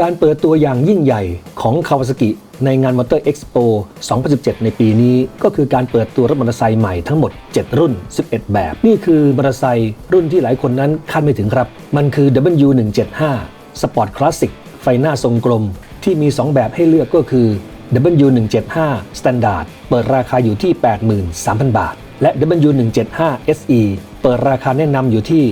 การเปิดตัวอย่างยิ่งใหญ่ของ Kawasaki ในงาน Motor Expo 2017 ในปีนี้ก็คือการเปิดตัวรถมอเตอร์ไซค์ใหม่ทั้งหมด 7 รุ่น 11 แบบ นี่คือมอเตอร์ไซค์รุ่นที่หลายคนนั้นคาดไม่ถึงครับ มันคือ W175 Sport Classic ไฟหน้าทรงกลม ที่มี 2 แบบให้เลือกก็คือ W175 Standard เปิดราคาอยู่ที่ 83,000 บาท และ W175 SE เปิดราคาแนะนำอยู่ที่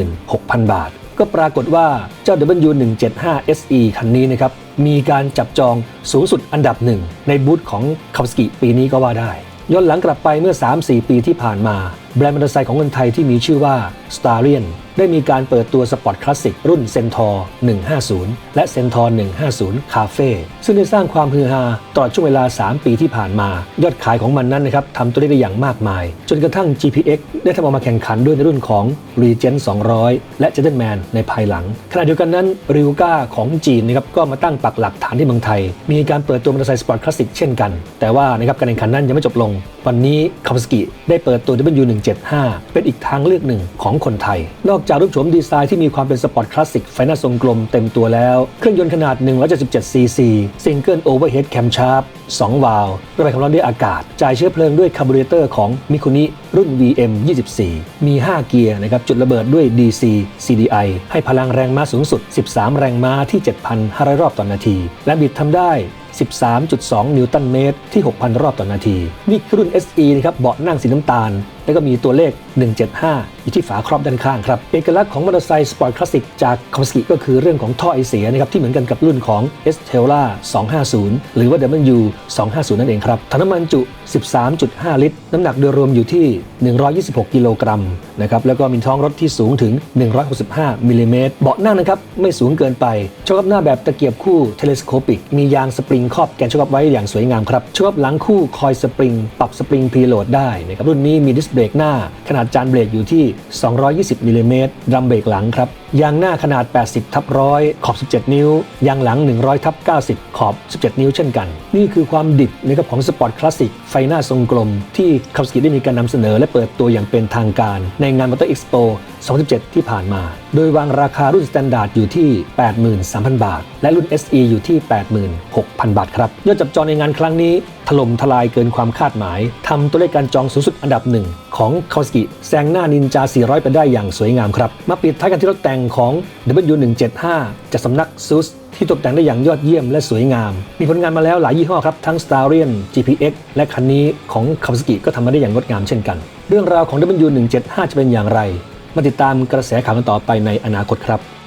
86,000 บาท ก็ปรากฏว่าเจ้า W175 SE คันนี้นะครับมีการจับจองสูงสุดอันดับหนึ่งในบูธของคาวสกิปีนี้ก็ว่าได้ ย้อนหลังกลับไปเมื่อ 3-4 ปีที่ผ่านมา แบรนด์มอเตอร์ไซค์ของคนไทยที่มีชื่อว่า Starion ได้มีการเปิดตัวสปอร์ตคลาสสิกรุ่น Centaur 150 และ Centaur 150 Cafe ซึ่งได้สร้างความฮือฮาตลอดช่วงเวลา 3 ปีที่ผ่านมา ยอดขายของมันนั้นนะครับทำตัวเลขได้อย่างมากมาย จนกระทั่ง GPX ได้ทำออกมาแข่งขันด้วยในรุ่นของ Regent 200 และ Gentleman ในภายหลัง ขณะเดียวกันนั้น r i u g a ของจีนนะครับก็มาตั้งปักหลักฐานที่เมืองไทย มีการเปิดตัวมอเตอร์ไซค์สปอร์ตคลาสสิกเช่นกัน แต่ว่านะครับการแข่งขันนั้นยังไม่จบลง วันนี้ Kawasaki ได้เปิดตัว W175 เป็นอีกทางเลือกหนึ่งของคนไทยนอกจากรูปโฉมดีไซน์ที่มีความเป็นสปอร์ตคลาสสิกไฟหน้าทรงกลมเต็มตัวแล้ว เครื่องยนต์ขนาด 177 ซีซีซิงเกิลโอเวอร์เฮดแคมชาร์ป2วาล์วระบายความร้อนด้วยอากาศ จ่ายเชื้อเพลิงด้วยคาร์บูเรเตอร์ของมิคุนิรุ่น VM 24 มี 5 เกียร์นะครับ จุดระเบิดด้วย DC CDI ให้พลังแรงม้าสูงสุด 13 แรงม้าที่ 7,500 รอบต่อนนาที และบิดทำได้ 13.2 นิวตันเมตรที่ 6,000 รอบต่อนนาที นี่คือรุ่น SE นะครับเบาะนั่งสีน้ำตาล แล้วก็มีตัวเลข 175 อยู่ที่ฝาครอบด้านข้างครับ เอกลักษณ์ของมอเตอร์ไซค์สปอร์ตคลาสสิกจากคาวาซากิก็คือเรื่องของท่อไอเสียนะครับ ที่เหมือนกันกับรุ่นของ s t e l l a 250 หรือว่า W 250 นั่นเองครับถังน้ำมันจุ 13.5 ลิตร น้ำหนักโดยรวมอยู่ที่ 126 กิโลกรัมนะครับแล้วก็มีท้องรถที่สูงถึง 165มิลลิเมตรเบาะนั่งนะครับไม่สูงเกินไปชอัพหน้าแบบตะเกียบคู่เทเลสโคปิกมียางสปริงครอบแกนโชคอัพไว้อย่างสวยงามครับช็อคหลังคู่คอยสปริง ปรับสปริงพรีโหลดได้นะครับรุ่นนี้มีดิสเบรกหน้า ขนาดจานเบรกอยู่ที่ 220มิลลิเมตรดรัมเบรกหลังครับ ยางหน้าขนาด 80 ทับร้อยขอบ 17 นิ้ว ยางหลัง 100 ทับ 90 ขอบ 17 นิ้วเช่นกัน นี่คือความดิบนะครับของสปอร์ตคลาสสิกไฟหน้าทรงกลม ที่คาสกิได้มีการนำเสนอและเปิดตัวอย่างเป็นทางการ ในงานมอเตอร์เอ็กซ์โป2017 ที่ผ่านมา โดยวางราคารุ่นสแตนดาร์ดอยู่ที่ 83,000 บาท และรุ่น SE อยู่ที่ 86,000 บาทครับยอดจับจองในงานครั้งนี้ ถล่มทลายเกินความคาดหมาย ทำตัวเลขการจองสูงสุดอันดับหนึ่งของคาวาซากิแซงหน้านินจา 400 ไปได้อย่างสวยงามครับ มาปิดท้ายกันที่รถแต่งของ W175 จากสำนักซูสที่ตกแต่งได้อย่างยอดเยี่ยมและสวยงาม มีผลงานมาแล้วหลายยี่ห้อครับ ทั้ง Starion GPX และคันนี้ของ Kawasaki ก็ทำมาได้อย่างงดงามเช่นกัน เรื่องราวของ W175 จะเป็นอย่างไร มาติดตามกระแสข่าวกันต่อไปในอนาคตครับ